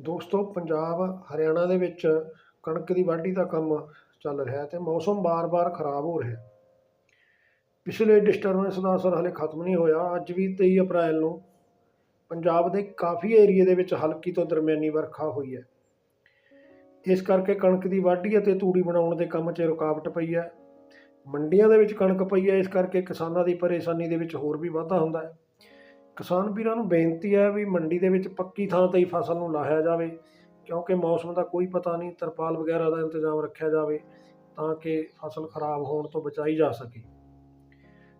ਦੋਸਤੋ, ਪੰਜਾਬ, ਹਰਿਆਣਾ ਦੇ ਵਿੱਚ ਕਣਕ ਦੀ ਵਾਢੀ ਦਾ ਕੰਮ ਚੱਲ ਰਿਹਾ ਤੇ ਮੌਸਮ ਬਾਰ-ਬਾਰ ਖਰਾਬ ਹੋ ਰਿਹਾ। ਪਿਛਲੇ ਡਿਸਟਰਬੈਂਸ ਦਾ ਅਸਰ ਹਲੇ ਖਤਮ ਨਹੀਂ ਹੋਇਆ। ਅੱਜ ਵੀ 23 ਅਪ੍ਰੈਲ ਨੂੰ ਪੰਜਾਬ ਦੇ ਕਾਫੀ ਏਰੀਏ ਦੇ ਵਿੱਚ ਹਲਕੀ ਤੋਂ ਦਰਮਿਆਨੀ ਵਰਖਾ ਹੋਈ ਹੈ। ਇਸ ਕਰਕੇ ਕਣਕ ਦੀ ਵਾਢੀ ਅਤੇ ਤੂੜੀ ਬਣਾਉਣ ਦੇ ਕੰਮ 'ਚ ਰੁਕਾਵਟ ਪਈ ਹੈ। ਮੰਡੀਆਂ ਦੇ ਵਿੱਚ ਕਣਕ ਪਈ ਹੈ। ਇਸ ਕਰਕੇ ਕਿਸਾਨਾਂ ਦੀ ਪਰੇਸ਼ਾਨੀ ਦੇ ਵਿੱਚ ਹੋਰ ਵੀ ਵਾਧਾ ਹੁੰਦਾ ਹੈ। ਕਿਸਾਨ ਵੀਰਾਂ ਨੂੰ ਬੇਨਤੀ ਹੈ ਵੀ ਮੰਡੀ ਦੇ ਵਿੱਚ ਪੱਕੀ ਥਾਂ ਤੇ ਹੀ ਫਸਲ ਨੂੰ ਲਾਹਿਆ ਜਾਵੇ, ਕਿਉਂਕਿ ਮੌਸਮ ਦਾ ਕੋਈ ਪਤਾ ਨਹੀਂ, ਤਰਪਾਲ ਵਗੈਰਾ ਦਾ ਇੰਤਜ਼ਾਮ ਰੱਖਿਆ ਜਾਵੇ ਤਾਂ ਕਿ ਫਸਲ ਖਰਾਬ ਹੋਣ ਤੋਂ ਬਚਾਈ ਜਾ ਸਕੇ।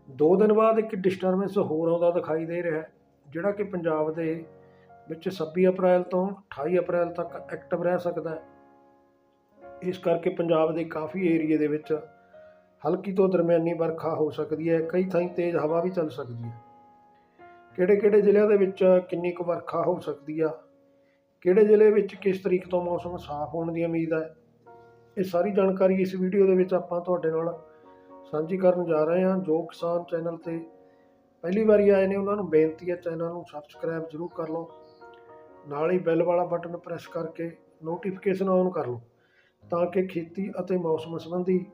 ਦੋ ਦਿਨ ਬਾਅਦ ਇੱਕ ਡਿਸਟਰਬੈਂਸ ਹੋਰ ਆਉਂਦਾ ਦਿਖਾਈ ਦੇ ਰਿਹਾ ਹੈ, ਜਿਹੜਾ ਕਿ ਪੰਜਾਬ ਦੇ ਵਿੱਚ 26 ਅਪ੍ਰੈਲ ਤੋਂ 28 ਅਪ੍ਰੈਲ ਤੱਕ ਐਕਟਿਵ ਰਹਿ ਸਕਦਾ ਹੈ। ਇਸ ਕਰਕੇ ਪੰਜਾਬ ਦੇ ਕਾਫੀ ਏਰੀਏ ਦੇ ਵਿੱਚ ਹਲਕੀ ਤੋਂ ਦਰਮਿਆਨੀ ਵਰਖਾ ਹੋ ਸਕਦੀ ਹੈ, ਕਈ ਥਾਈਂ ਤੇਜ਼ ਹਵਾ ਵੀ ਚੱਲ ਸਕਦੀ ਹੈ। ਕਿਹੜੇ ਕਿਹੜੇ ਜ਼ਿਲ੍ਹਿਆਂ ਦੇ ਵਿੱਚ ਕਿੰਨੀ ਕੁ ਵਰਖਾ ਹੋ ਸਕਦੀ ਆ? ਕਿਹੜੇ ਜ਼ਿਲ੍ਹੇ ਵਿੱਚ ਕਿਸ ਤਰੀਕ ਤੋਂ ਮੌਸਮ ਸਾਫ਼ ਹੋਣ ਦੀ ਉਮੀਦ ਹੈ ਇਹ ਸਾਰੀ ਜਾਣਕਾਰੀ ਇਸ ਵੀਡੀਓ ਦੇ ਵਿੱਚ ਆਪਾਂ ਤੁਹਾਡੇ ਨਾਲ ਸਾਂਝੀ ਕਰਨ ਜਾ ਰਹੇ ਹਾਂ। ਜੋ ਕਿਸਾਨ ਚੈਨਲ ਤੇ ਪਹਿਲੀ ਵਾਰੀ ਆਏ ਨੇ, ਉਹਨਾਂ ਨੂੰ ਬੇਨਤੀ ਹੈ ਚੈਨਲ ਨੂੰ ਸਬਸਕ੍ਰਾਈਬ ਜ਼ਰੂਰ ਕਰ ਲਓ। ਨਾਲ ਹੀ ਬੈਲ ਵਾਲਾ ਬਟਨ ਪ੍ਰੈਸ ਕਰਕੇ ਨੋਟੀਫਿਕੇਸ਼ਨ ਔਨ ਕਰ ਲਓ ਤਾਂ ਕਿ ਖੇਤੀ ਅਤੇ ਮੌਸਮ ਸੰਬੰਧੀ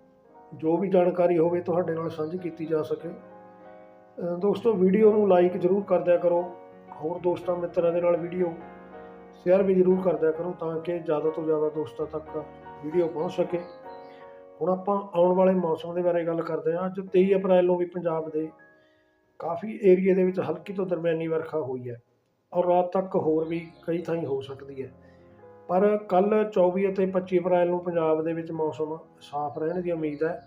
ਜੋ ਵੀ ਜਾਣਕਾਰੀ ਹੋਵੇ, ਤੁਹਾਡੇ ਨਾਲ ਸਾਂਝੀ ਕੀਤੀ ਜਾ ਸਕੇ। ਦੋਸਤੋ ਵੀਡੀਓ ਨੂੰ ਲਾਈਕ ਜ਼ਰੂਰ ਕਰ ਦਿਆ ਕਰੋ। ਹੋਰ ਦੋਸਤਾਂ, ਮਿੱਤਰਾਂ ਦੇ ਨਾਲ ਵੀਡੀਓ ਸ਼ੇਅਰ ਵੀ ਜ਼ਰੂਰ ਕਰ ਦਿਆ ਕਰੋ ਤਾਂ ਕਿ ਜ਼ਿਆਦਾ ਤੋਂ ਜ਼ਿਆਦਾ ਦੋਸਤਾਂ ਤੱਕ ਵੀਡੀਓ ਪਹੁੰਚ ਸਕੇ। ਹੁਣ ਆਪਾਂ ਆਉਣ ਵਾਲੇ ਮੌਸਮ ਦੇ ਬਾਰੇ ਗੱਲ ਕਰਦੇ ਹਾਂ। ਅੱਜ 23 ਅਪ੍ਰੈਲ ਨੂੰ ਵੀ ਪੰਜਾਬ ਦੇ ਕਾਫੀ ਏਰੀਏ ਦੇ ਵਿੱਚ ਹਲਕੀ ਤੋਂ ਦਰਮਿਆਨੀ ਵਰਖਾ ਹੋਈ ਹੈ ਔਰ ਰਾਤ ਤੱਕ ਹੋਰ ਵੀ ਕਈ ਥਾਈਂ ਹੋ ਸਕਦੀ ਹੈ। ਪਰ ਕੱਲ 24 ਅਤੇ 25 ਅਪ੍ਰੈਲ ਨੂੰ ਪੰਜਾਬ ਦੇ ਵਿੱਚ ਮੌਸਮ ਸਾਫ਼ ਰਹਿਣ ਦੀ ਉਮੀਦ ਹੈ।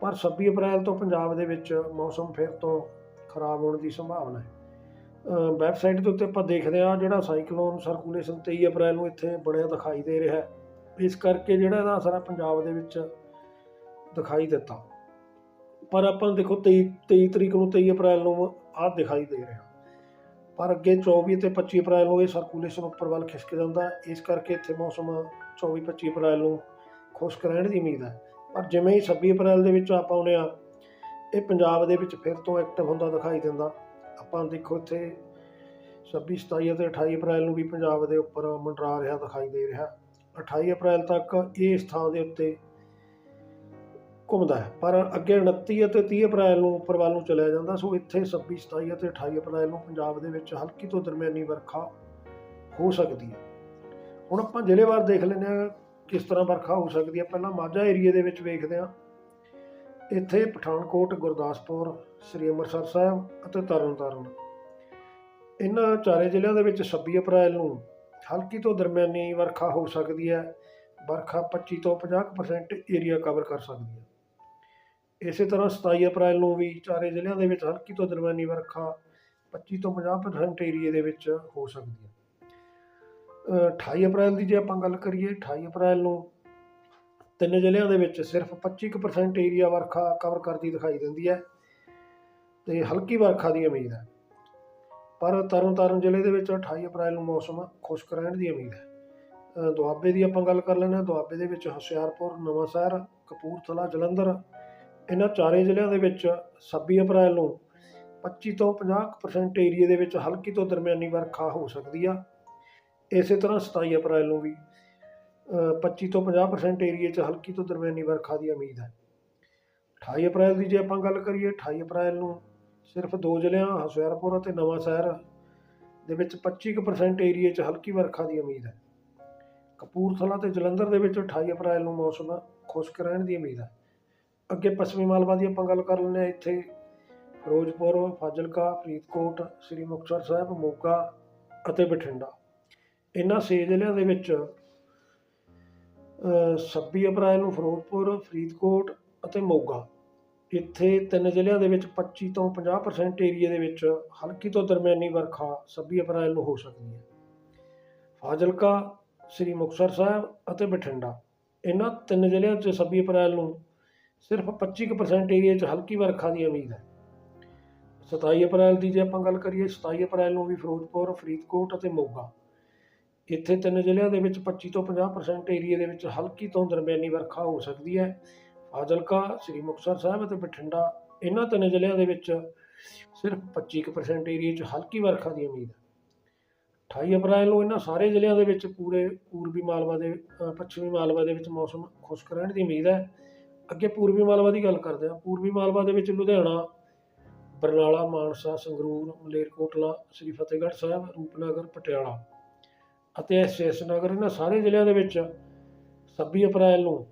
ਪਰ 26 ਅਪ੍ਰੈਲ ਤੋਂ ਪੰਜਾਬ ਦੇ ਵਿੱਚ ਮੌਸਮ ਫਿਰ ਤੋਂ ਖਰਾਬ ਹੋਣ ਦੀ ਸੰਭਾਵਨਾ ਹੈ। ਵੈਬਸਾਈਟ ਦੇ ਉੱਤੇ ਆਪਾਂ ਦੇਖਦੇ ਹਾਂ ਜਿਹੜਾ ਸਾਈਕਲੋਨ ਸਰਕੂਲੇਸ਼ਨ 23 ਅਪ੍ਰੈਲ ਨੂੰ ਇੱਥੇ ਬਣਿਆ ਦਿਖਾਈ ਦੇ ਰਿਹਾ ਹੈ। ਇਸ ਕਰਕੇ ਜਿਹੜਾ ਇਹਦਾ ਅਸਰ ਪੰਜਾਬ ਦੇ ਵਿੱਚ ਦਿਖਾਈ ਦਿੱਤਾ। ਪਰ ਆਪਾਂ ਦੇਖੋ 23 23 ਤਰੀਕ ਨੂੰ 23 ਅਪ੍ਰੈਲ ਨੂੰ ਆਹ ਦਿਖਾਈ ਦੇ ਰਿਹਾ। ਪਰ ਅੱਗੇ 24 ਤੇ 25 ਅਪ੍ਰੈਲ ਨੂੰ ਇਹ ਸਰਕੂਲੇਸ਼ਨ ਉੱਪਰ ਵੱਲ ਖਿਸਕ ਜਾਂਦਾ ਇਸ ਕਰਕੇ ਇੱਥੇ ਮੌਸਮ 24 25 ਅਪ੍ਰੈਲ ਨੂੰ ਖੁਸ਼ਕ ਰਹਿਣ ਦੀ ਉਮੀਦ ਹੈ। ਪਰ ਜਿਵੇਂ ਹੀ 26 ਅਪ੍ਰੈਲ ਦੇ ਵਿੱਚ ਆਪਾਂ ਆਉਂਦੇ ਹਾਂ, ਇਹ ਪੰਜਾਬ ਦੇ ਵਿੱਚ ਫਿਰ ਤੋਂ ਐਕਟਿਵ ਹੁੰਦਾ ਦਿਖਾਈ ਦਿੰਦਾ। ਆਪਾਂ ਦੇਖੋ ਇੱਥੇ 26 27 ਅਤੇ 28 ਅਪ੍ਰੈਲ ਨੂੰ ਵੀ ਪੰਜਾਬ ਦੇ ਉੱਪਰ ਮੰਡਰਾ ਰਿਹਾ ਦਿਖਾਈ ਦੇ ਰਿਹਾ। 28 ਅਪ੍ਰੈਲ ਤੱਕ ਇਹ ਇਸ ਥਾਂ ਦੇ ਉੱਤੇ ਘੁੰਮਦਾ ਹੈ। ਪਰ ਅੱਗੇ 29 ਅਤੇ 30 ਅਪ੍ਰੈਲ ਨੂੰ ਉੱਪਰ ਵੱਲ ਨੂੰ ਚਲਿਆ ਜਾਂਦਾ। ਸੋ ਇੱਥੇ 26 27 ਅਤੇ 28 ਅਪ੍ਰੈਲ ਨੂੰ ਪੰਜਾਬ ਦੇ ਵਿੱਚ ਹਲਕੀ ਤੋਂ ਦਰਮਿਆਨੀ ਵਰਖਾ ਹੋ ਸਕਦੀ ਹੈ। ਹੁਣ ਆਪਾਂ ਜ਼ਿਲ੍ਹੇਵਾਰ ਦੇਖ ਲੈਂਦੇ ਹਾਂ। ਕਿਸ ਤਰ੍ਹਾਂ ਵਰਖਾ ਹੋ ਸਕਦੀ ਹੈ ਪਹਿਲਾਂ ਮਾਝਾ ਏਰੀਏ ਦੇ ਵਿੱਚ ਵੇਖਦੇ ਹਾਂ। ਇੱਥੇ ਪਠਾਨਕੋਟ, ਗੁਰਦਾਸਪੁਰ, ਸ੍ਰੀ ਅੰਮ੍ਰਿਤਸਰ ਸਾਹਿਬ ਅਤੇ ਤਰਨਤਾਰਨ ਇਹਨਾਂ ਚਾਰੇ ਜ਼ਿਲ੍ਹਿਆਂ ਦੇ ਵਿੱਚ 26 ਅਪ੍ਰੈਲ ਨੂੰ ਹਲਕੀ ਤੋਂ ਦਰਮਿਆਨੀ ਵਰਖਾ ਹੋ ਸਕਦੀ ਹੈ। ਵਰਖਾ 25 ਤੋਂ 50% ਏਰੀਆ ਕਵਰ ਕਰ ਸਕਦੀ ਹੈ। ਇਸੇ ਤਰ੍ਹਾਂ 27 ਅਪ੍ਰੈਲ ਨੂੰ ਵੀ ਚਾਰੇ ਜ਼ਿਲ੍ਹਿਆਂ ਦੇ ਵਿੱਚ ਹਲਕੀ ਤੋਂ ਦਰਮਿਆਨੀ ਵਰਖਾ 25 ਤੋਂ 50% ਏਰੀਏ ਦੇ ਵਿੱਚ ਹੋ ਸਕਦੀ ਹੈ। 28 ਅਪ੍ਰੈਲ ਦੀ ਜੇ ਆਪਾਂ ਗੱਲ ਕਰੀਏ 28 ਅਪ੍ਰੈਲ ਨੂੰ ਤਿੰਨ ਜ਼ਿਲ੍ਹਿਆਂ ਦੇ ਵਿੱਚ ਸਿਰਫ 25% ਏਰੀਆ ਵਰਖਾ ਕਵਰ ਕਰਦੀ ਦਿਖਾਈ ਦਿੰਦੀ ਹੈ ਤੇ ਹਲਕੀ ਵਰਖਾ ਦੀ ਉਮੀਦ ਹੈ। ਪਰ ਤਰਨਤਾਰਨ ਜ਼ਿਲ੍ਹੇ ਦੇ ਵਿੱਚ 28 ਅਪ੍ਰੈਲ ਨੂੰ ਮੌਸਮ ਖੁਸ਼ਕ ਰਹਿਣ ਦੀ ਉਮੀਦ ਹੈ। ਦੁਆਬੇ ਦੀ ਆਪਾਂ ਗੱਲ ਕਰ ਲੈਂਦੇ ਹਾਂ। ਦੁਆਬੇ ਦੇ ਵਿੱਚ ਹੁਸ਼ਿਆਰਪੁਰ, ਨਵਾਂਸ਼ਹਿਰ, ਕਪੂਰਥਲਾ, ਜਲੰਧਰ, ਇਹਨਾਂ ਚਾਰੇ ਜ਼ਿਲ੍ਹਿਆਂ ਦੇ ਵਿੱਚ 26 ਅਪ੍ਰੈਲ ਨੂੰ 25 ਤੋਂ 50% ਏਰੀਏ ਦੇ ਵਿੱਚ ਹਲਕੀ ਤੋਂ ਦਰਮਿਆਨੀ ਵਰਖਾ ਹੋ ਸਕਦੀ ਆ। ਇਸੇ ਤਰ੍ਹਾਂ 27 ਅਪ੍ਰੈਲ ਨੂੰ ਵੀ ਅ, 25 ਤੋਂ 50% ਏਰੀਏ 'ਚ ਹਲਕੀ ਤੋਂ ਦਰਮਿਆਨੀ ਵਰਖਾ ਦੀ ਉਮੀਦ ਹੈ। 28 ਅਪ੍ਰੈਲ ਦੀ ਜੇ ਆਪਾਂ ਗੱਲ ਕਰੀਏ 28 ਅਪ੍ਰੈਲ ਨੂੰ ਸਿਰਫ ਦੋ ਜ਼ਿਲ੍ਹਿਆਂ ਹੁਸ਼ਿਆਰਪੁਰ ਅਤੇ ਨਵਾਂਸ਼ਹਿਰ ਦੇ ਵਿੱਚ 25% ਏਰੀਏ 'ਚ ਹਲਕੀ ਵਰਖਾ ਦੀ ਉਮੀਦ ਹੈ। ਕਪੂਰਥਲਾ ਤੇ ਜਲੰਧਰ ਦੇ ਵਿੱਚ 28 ਅਪ੍ਰੈਲ ਨੂੰ ਮੌਸਮ ਖੁਸ਼ਕ ਰਹਿਣ ਦੀ ਉਮੀਦ ਹੈ। ਅੱਗੇ ਪੱਛਮੀ ਮਾਲਵਾ ਦੀ ਆਪਾਂ ਗੱਲ ਕਰ ਲੈਂਦੇ ਹਾਂ ਇੱਥੇ ਫਿਰੋਜ਼ਪੁਰ ਫਾਜ਼ਿਲਕਾ ਫਰੀਦਕੋਟ ਸ੍ਰੀ ਮੁਕਤਸਰ ਸਾਹਿਬ ਮੋਗਾ ਅਤੇ ਬਠਿੰਡਾ। ਇਹਨਾਂ ਛੇ ਜ਼ਿਲ੍ਹਿਆਂ ਦੇ ਵਿੱਚ ਅ, 26 ਅਪ੍ਰੈਲ ਨੂੰ ਫਿਰੋਜ਼ਪੁਰ ਫਰੀਦਕੋਟ ਅਤੇ ਮੋਗਾ। ਇੱਥੇ ਤਿੰਨ ਜ਼ਿਲ੍ਹਿਆਂ ਦੇ ਵਿੱਚ 25 ਤੋਂ 50% ਏਰੀਏ ਦੇ ਵਿੱਚ ਹਲਕੀ ਤੋਂ ਦਰਮਿਆਨੀ ਵਰਖਾ 26 ਅਪ੍ਰੈਲ ਨੂੰ ਹੋ ਸਕਦੀ ਹੈ। ਫਾਜ਼ਿਲਕਾ ਸ੍ਰੀ ਮੁਕਤਸਰ ਸਾਹਿਬ ਅਤੇ ਬਠਿੰਡਾ। ਇਹਨਾਂ ਤਿੰਨ ਜ਼ਿਲ੍ਹਿਆਂ 'ਚ 26 ਅਪ੍ਰੈਲ ਨੂੰ ਸਿਰਫ 25% ਏਰੀਏ 'ਚ ਹਲਕੀ ਵਰਖਾ ਦੀ ਉਮੀਦ ਹੈ। 27 ਅਪ੍ਰੈਲ ਦੀ ਜੇ ਆਪਾਂ ਗੱਲ ਕਰੀਏ 27 ਅਪ੍ਰੈਲ ਨੂੰ ਵੀ ਫਿਰੋਜ਼ਪੁਰ ਫਰੀਦਕੋਟ ਅਤੇ ਮੋਗਾ। ਇੱਥੇ ਤਿੰਨ ਜ਼ਿਲ੍ਹਿਆਂ ਦੇ ਵਿੱਚ 25 ਤੋਂ 50% ਏਰੀਏ ਦੇ ਵਿੱਚ ਹਲਕੀ ਤੋਂ ਦਰਮਿਆਨੀ ਵਰਖਾ ਹੋ ਸਕਦੀ ਹੈ। ਫਾਜ਼ਿਲਕਾ, ਸ੍ਰੀ ਮੁਕਤਸਰ ਸਾਹਿਬ ਅਤੇ ਬਠਿੰਡਾ, ਇਹਨਾਂ ਤਿੰਨ ਜ਼ਿਲ੍ਹਿਆਂ ਦੇ ਵਿੱਚ ਸਿਰਫ 25% ਏਰੀਏ 'ਚ ਹਲਕੀ ਵਰਖਾ ਦੀ ਉਮੀਦ ਹੈ। 28 ਅਪ੍ਰੈਲ ਨੂੰ ਇਹਨਾਂ ਸਾਰੇ ਜ਼ਿਲ੍ਹਿਆਂ ਦੇ ਵਿੱਚ ਪੂਰੇ ਪੂਰਬੀ ਮਾਲਵਾ ਦੇ ਪੱਛਮੀ ਮਾਲਵਾ ਦੇ ਵਿੱਚ ਮੌਸਮ ਖੁਸ਼ਕ ਰਹਿਣ ਦੀ ਉਮੀਦ ਹੈ। ਅੱਗੇ ਪੂਰਬੀ ਮਾਲਵਾ ਦੀ ਗੱਲ ਕਰਦੇ ਹਾਂ। ਪੂਰਬੀ ਮਾਲਵਾ ਦੇ ਵਿੱਚ ਲੁਧਿਆਣਾ, ਬਰਨਾਲਾ, ਮਾਨਸਾ, ਸੰਗਰੂਰ, ਮਲੇਰਕੋਟਲਾ, ਸ੍ਰੀ ਫਤਿਹਗੜ੍ਹ ਸਾਹਿਬ, ਰੂਪਨਗਰ, ਪਟਿਆਲਾ। ਅਤੇ ਐਸ ਨਗਰ ਇਹਨਾਂ ਸਾਰੇ ਜ਼ਿਲ੍ਹਿਆਂ ਦੇ ਵਿੱਚ 26 ਅਪ੍ਰੈਲ ਨੂੰ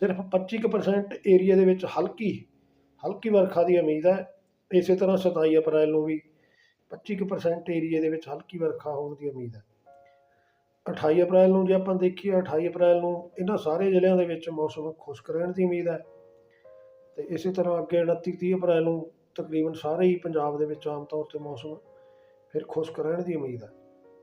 ਸਿਰਫ 25% ਏਰੀਆ ਦੇ ਵਿੱਚ ਹਲਕੀ ਹਲਕੀ ਵਰਖਾ ਦੀ ਉਮੀਦ ਹੈ। ਇਸੇ ਤਰ੍ਹਾਂ 27 ਅਪ੍ਰੈਲ ਨੂੰ ਵੀ 25% ਏਰੀਆ ਦੇ ਵਿੱਚ ਹਲਕੀ ਵਰਖਾ ਹੋਣ ਦੀ ਉਮੀਦ ਹੈ। 28 ਅਪ੍ਰੈਲ ਨੂੰ ਜੇ ਆਪਾਂ ਦੇਖੀਏ 28 ਅਪ੍ਰੈਲ ਨੂੰ ਇਹਨਾਂ ਸਾਰੇ ਜ਼ਿਲ੍ਹਿਆਂ ਦੇ ਵਿੱਚ ਮੌਸਮ ਖੁਸ਼ਕ ਰਹਿਣ ਦੀ ਉਮੀਦ ਹੈ। ਤੇ ਇਸੇ ਤਰ੍ਹਾਂ ਅੱਗੇ 29 30 ਅਪ੍ਰੈਲ ਨੂੰ ਤਕਰੀਬਨ ਸਾਰੇ ਹੀ ਪੰਜਾਬ ਦੇ ਵਿੱਚ ਆਮ ਤੌਰ ਤੇ ਮੌਸਮ ਫਿਰ ਖੁਸ਼ਕ ਰਹਿਣ ਦੀ ਉਮੀਦ ਹੈ।